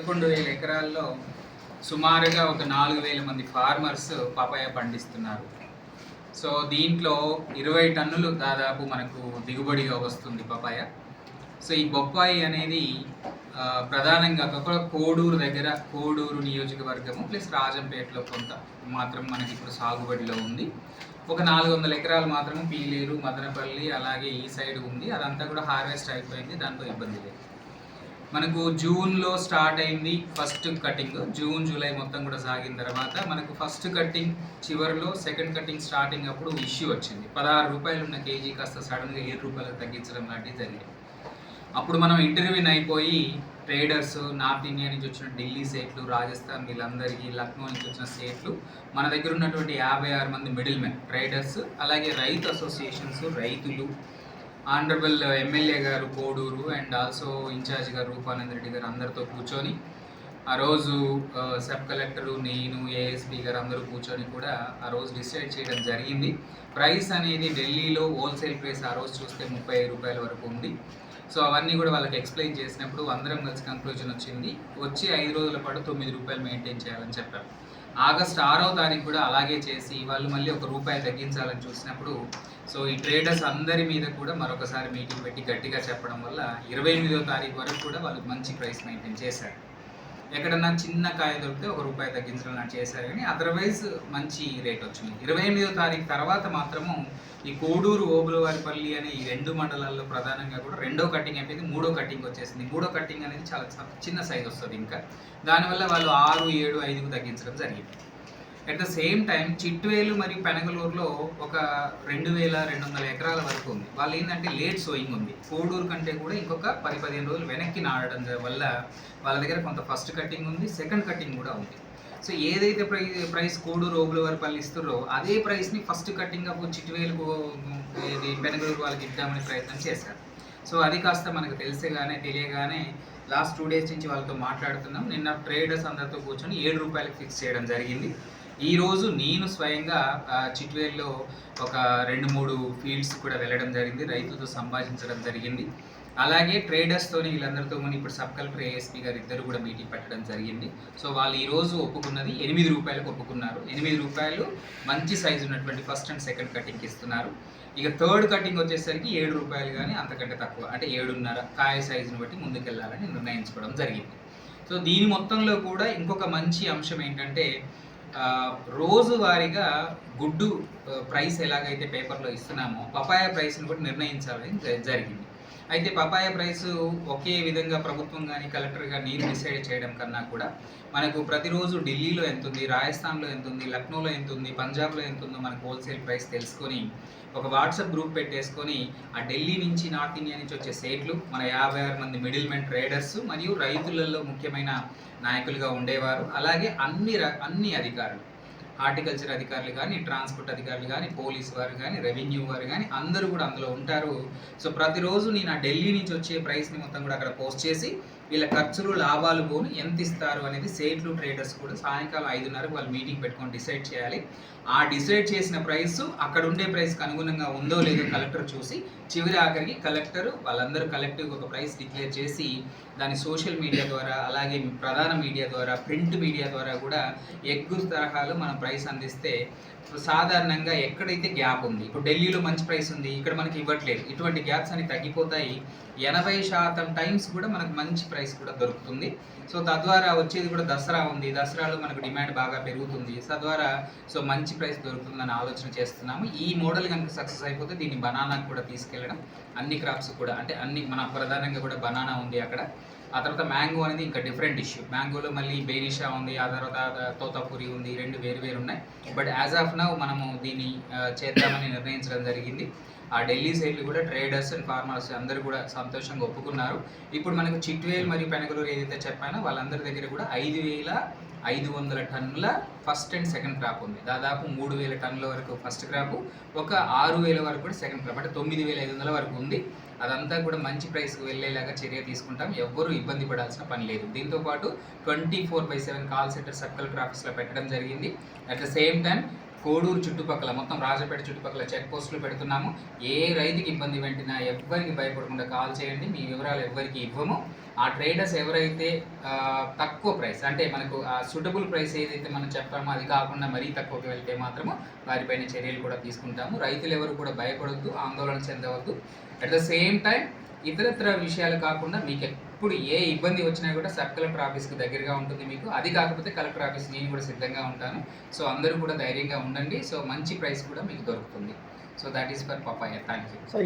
పదకొండు వేల ఎకరాల్లో సుమారుగా ఒక నాలుగు వేల మంది ఫార్మర్స్ పపాయ పండిస్తున్నారు. సో దీంట్లో ఇరవై టన్నులు దాదాపు మనకు దిగుబడిగా వస్తుంది పపాయ. సో ఈ బొప్పాయి అనేది ప్రధానంగా ఒక కోడూరు దగ్గర కోడూరు నియోజకవర్గము ప్లస్ రాజంపేటలో కొంత మాత్రం మనకి ఇప్పుడు సాగుబడిలో ఉంది. ఒక నాలుగు వందల ఎకరాలు మాత్రం పీలేరు మదనపల్లి అలాగే ఈ సైడ్ ఉంది. అదంతా కూడా హార్వెస్ట్ అయిపోయింది దాంతో ఇబ్బంది లేదు. మనకు జూన్లో స్టార్ట్ అయింది ఫస్ట్ కటింగ్. జూన్ జూలై మొత్తం కూడా సాగిన తర్వాత మనకు ఫస్ట్ కటింగ్ చివరిలో సెకండ్ కటింగ్ స్టార్టింగ్ అప్పుడు ఇష్యూ వచ్చింది. పదహారు రూపాయలు ఉన్న కేజీ కాస్త సడన్గా ఏడు రూపాయలకు తగ్గించడం లాంటివి జరిగింది. అప్పుడు మనం ఇంటర్వ్యూని అయిపోయి ట్రేడర్స్ నార్త్ ఇండియా నుంచి వచ్చిన ఢిల్లీ సేట్లు రాజస్థాన్ వీళ్ళందరికీ లక్నో నుంచి వచ్చిన సేట్లు మన దగ్గర ఉన్నటువంటి యాభై ఆరు మంది మిడిల్ మెన్ ట్రేడర్స్ అలాగే రైతు అసోసియేషన్స్ రైతులు ఆనరబుల్ ఎమ్మెల్యే గారు కోడూరు అండ్ ఆల్సో ఇన్ఛార్జ్ గారు రూపానంద రెడ్డి గారు అందరితో కూర్చొని ఆ రోజు సబ్ కలెక్టరు నేను ఏఎస్పీ గారు అందరూ కూర్చొని కూడా ఆ రోజు డిసైడ్ చేయడం జరిగింది. ప్రైస్ అనేది ఢిల్లీలో హోల్సేల్ ప్రైస్ ఆ రోజు చూస్తే ముప్పై ఐదు రూపాయల వరకు ఉంది. సో అవన్నీ కూడా వాళ్ళకి ఎక్స్ప్లెయిన్ చేసినప్పుడు అందరం కలిసి కంక్లూజన్ వచ్చింది. వచ్చి ఐదు రోజుల పాటు తొమ్మిది రూపాయలు మెయింటైన్ చేయాలని చెప్పారు. ఆగస్ట్ ఆరో తారీఖు కూడా అలాగే చేసి వాళ్ళు మళ్ళీ ఒక రూపాయి తగ్గించాలని చూసినప్పుడు సో ఈ ట్రేడర్స్ అందరి మీద కూడా మరొకసారి మీటింగ్ పెట్టి గట్టిగా చెప్పడం వల్ల ఇరవై ఎనిమిదో తారీఖు వరకు కూడా వాళ్ళు మంచి ప్రైస్ మెయింటైన్ చేశారు. ఎక్కడన్నా చిన్న కాయ దొరికితే ఒక రూపాయి తగ్గించడం లాంటి చేశారు. కానీ అదర్వైజ్ మంచి రేట్ వచ్చింది. ఇరవై ఎనిమిదో తారీఖు తర్వాత మాత్రము ఈ కోడూరు ఓబులవారిపల్లి అనే ఈ రెండు మండలాల్లో ప్రధానంగా కూడా రెండో కటింగ్ అయిపోయింది మూడో కటింగ్ వచ్చేసింది. మూడో కటింగ్ అనేది చాలా చిన్న సైజ్ వస్తుంది ఇంకా. దానివల్ల వాళ్ళు ఆరు ఏడు ఐదుకు తగ్గించడం జరిగింది. At the same time Chitvel మరియు పెనగలూరులో ఒక రెండు వేల రెండు వందల ఎకరాల వరకు ఉంది. వాళ్ళు ఏంటంటే లేట్ సోయింగ్ ఉంది. కోడూరు కంటే కూడా ఇంకొక పది పదిహేను రోజులు వెనక్కి నాడడం వల్ల వాళ్ళ దగ్గర కొంత ఫస్ట్ కటింగ్ ఉంది సెకండ్ కటింగ్ కూడా ఉంది. సో ఏదైతే ప్రై ప్రైస్ కోడూరు ఓబుల వారు పళ్ళు ఇస్తారో అదే ప్రైస్ని ఫస్ట్ కటింగ్ అప్పుడు చిట్వేలుకు పెనగలూరు వాళ్ళకి ఇద్దామని ప్రయత్నం చేశారు. సో అది కాస్త మనకు తెలిసేగానే తెలియగానే లాస్ట్ టూ డేస్ నుంచి వాళ్ళతో మాట్లాడుతున్నాం. నిన్న ట్రేడర్స్ అందరితో కూర్చొని ఏడు రూపాయలకు ఫిక్స్ చేయడం జరిగింది. ఈరోజు నేను స్వయంగా చిట్వేల్లో ఒక రెండు మూడు ఫీల్డ్స్ కూడా వెళ్ళడం జరిగింది. రైతులతో సంభాషించడం జరిగింది. అలాగే ట్రేడర్స్తో వీళ్ళందరితో ఇప్పుడు సబ్ కలెక్టర్ ఏఎస్పీ గారు ఇద్దరు కూడా మీటింగ్ పెట్టడం జరిగింది. సో వాళ్ళు ఈరోజు ఒప్పుకున్నది ఎనిమిది రూపాయలకు ఒప్పుకున్నారు. ఎనిమిది రూపాయలు మంచి సైజు ఉన్నటువంటి ఫస్ట్ అండ్ సెకండ్ కటింగ్ ఇస్తున్నారు. ఇక థర్డ్ కటింగ్ వచ్చేసరికి ఏడు రూపాయలు కానీ అంతకంటే తక్కువ. అంటే ఏడున్నర కాయ సైజుని బట్టి ముందుకెళ్ళాలని నిర్ణయించుకోవడం జరిగింది. సో దీని మొత్తంలో కూడా ఇంకొక మంచి అంశం ఏంటంటే రోజువారీగా గుడ్డు ప్రైస్ ఎలాగైతే పేపర్లో ఇస్తున్నామో పపాయ ప్రైస్ని కూడా నిర్ణయించాలని జరిగింది. అయితే పపాయ ప్రైస్ ఒకే విధంగా ప్రభుత్వం కానీ కలెక్టర్ కానీ నేను డిసైడ్ చేయడం కన్నా కూడా మనకు ప్రతిరోజు ఢిల్లీలో ఎంత ఉంది రాజస్థాన్లో ఎంత ఉంది లక్నోలో ఎంత ఉంది పంజాబ్లో ఎంత ఉందో మనకు హోల్సేల్ ప్రైస్ తెలుసుకొని ఒక వాట్సాప్ గ్రూప్ పెట్టేసుకొని ఆ ఢిల్లీ నుంచి నార్త్ ఇండియా నుంచి వచ్చే సేట్లు మన యాభై ఆరు మంది మిడిల్ మెన్ ట్రేడర్స్ మరియు రైతులలో ముఖ్యమైన నాయకులుగా ఉండేవారు. అలాగే అన్ని ర- అన్ని అధికారులు. హార్టికల్చర్ అధికారులు కానీ ట్రాన్స్పోర్ట్ అధికారులు కానీ పోలీస్ వారు కానీ రెవెన్యూ వారు కానీ అందరూ కూడా అందులో ఉంటారు. సో ప్రతిరోజు నేను ఆ ఢిల్లీ నుంచి వచ్చే ప్రైస్ని మొత్తం కూడా అక్కడ పోస్ట్ చేసి వీళ్ళ ఖర్చులు లాభాలు పోను ఎంత ఇస్తారు అనేది సేట్లు ట్రేడర్స్ కూడా సాయంకాలం ఐదున్నరకు వాళ్ళు మీటింగ్ పెట్టుకొని డిసైడ్ చేయాలి. ఆ డిసైడ్ చేసిన ప్రైస్ అక్కడ ఉండే ప్రైస్కి అనుగుణంగా ఉందో లేదో కలెక్టర్ చూసి చివరి ఆఖరికి కలెక్టర్ వాళ్ళందరూ కలెక్టివ్ ఒక ప్రైస్ డిక్లేర్ చేసి దాని సోషల్ మీడియా ద్వారా అలాగే ప్రధాన మీడియా ద్వారా ప్రింట్ మీడియా ద్వారా కూడా ఎగ్గు తరహాలో మనం ప్రైస్ అందిస్తే సాధారణంగా ఎక్కడైతే గ్యాప్ ఉంది ఇప్పుడు ఢిల్లీలో మంచి ప్రైస్ ఉంది ఇక్కడ మనకి ఇవ్వట్లేదు. ఇటువంటి గ్యాప్స్ అన్ని తగ్గిపోతాయి. ఎనభై శాతం టైమ్స్ కూడా మనకు మంచి ప్రైస్ కూడా దొరుకుతుంది. సో తద్వారా వచ్చేది కూడా దసరా ఉంది. దసరాలో మనకు డిమాండ్ బాగా పెరుగుతుంది. తద్వారా సో మంచి ప్రైస్ దొరుకుతుందని ఆలోచన చేస్తున్నాము. ఈ మోడల్ కనుక సక్సెస్ అయిపోతే దీన్ని బనానాకు కూడా తీసుకెళ్ళడం అన్ని క్రాప్స్ కూడా అంటే అన్ని మన ప్రధానంగా కూడా బనానా ఉంది అక్కడ. ఆ తర్వాత మ్యాంగో అనేది ఇంకా డిఫరెంట్ ఇష్యూ. మ్యాంగోలో మళ్ళీ బేనిషా ఉంది ఆ తర్వాత తోతాపూరి ఉంది రెండు వేరు వేరు ఉన్నాయి. బట్ యాజ్ ఆఫ్ నౌ మనము దీన్ని చేద్దామని నిర్ణయించడం జరిగింది. ఆ ఢిల్లీ సైడ్లు కూడా ట్రేడర్స్ అండ్ ఫార్మర్స్ అందరూ కూడా సంతోషంగా ఒప్పుకున్నారు. ఇప్పుడు మనకు చిట్వేల్ మరియు పెనగలూరు ఏదైతే చెప్పానో వాళ్ళందరి దగ్గర కూడా ఐదు వేల ఐదు వందల టన్నుల ఫస్ట్ అండ్ సెకండ్ క్రాప్ ఉంది. దాదాపు మూడు వేల టన్నుల వరకు ఫస్ట్ క్రాప్ ఒక ఆరు వేల వరకు కూడా సెకండ్ క్రాప్ అంటే తొమ్మిది వేల ఐదు వందల వరకు ఉంది. అదంతా కూడా మంచి ప్రైస్కి వెళ్ళేలాగా చర్య తీసుకుంటాం. ఎవ్వరూ ఇబ్బంది పడాల్సిన పని లేదు. దీంతో పాటు twenty four by seven call centre circle ట్రాఫిక్స్లో పెట్టడం జరిగింది. At the same time Koduru చుట్టుపక్కల మొత్తం రాజపేట చుట్టుపక్కల చెక్ పోస్టులు పెడుతున్నాము. ఏ రైతుకి ఇబ్బంది పెట్టినా ఎవ్వరికి భయపడకుండా కాల్ చేయండి. మీ వివరాలు ఎవ్వరికి ఇవ్వము. ఆ ట్రేడర్స్ ఎవరైతే తక్కువ ప్రైస్ అంటే మనకు ఆ సూటబుల్ ప్రైస్ ఏదైతే మనం చెప్పామో అది కాకుండా మరీ తక్కువకి వెళ్తే మాత్రము వారిపైన చర్యలు కూడా తీసుకుంటాము. రైతులు ఎవరు కూడా భయపడొద్దు ఆందోళన చెందవద్దు. అట్ ద సేమ్ టైం ఇతరత్ర విషయాలు కాకుండా మీకు ఎప్పుడు ఏ ఇబ్బంది వచ్చినా కూడా సబ్ కలెక్టర్ ఆఫీస్కి దగ్గరగా ఉంటుంది మీకు. అది కాకపోతే కలెక్టర్ ఆఫీస్ నేను కూడా సిద్ధంగా ఉంటాను. సో అందరూ కూడా ధైర్యంగా ఉండండి. సో మంచి ప్రైస్ కూడా మీకు దొరుకుతుంది. So that is for papaya thank you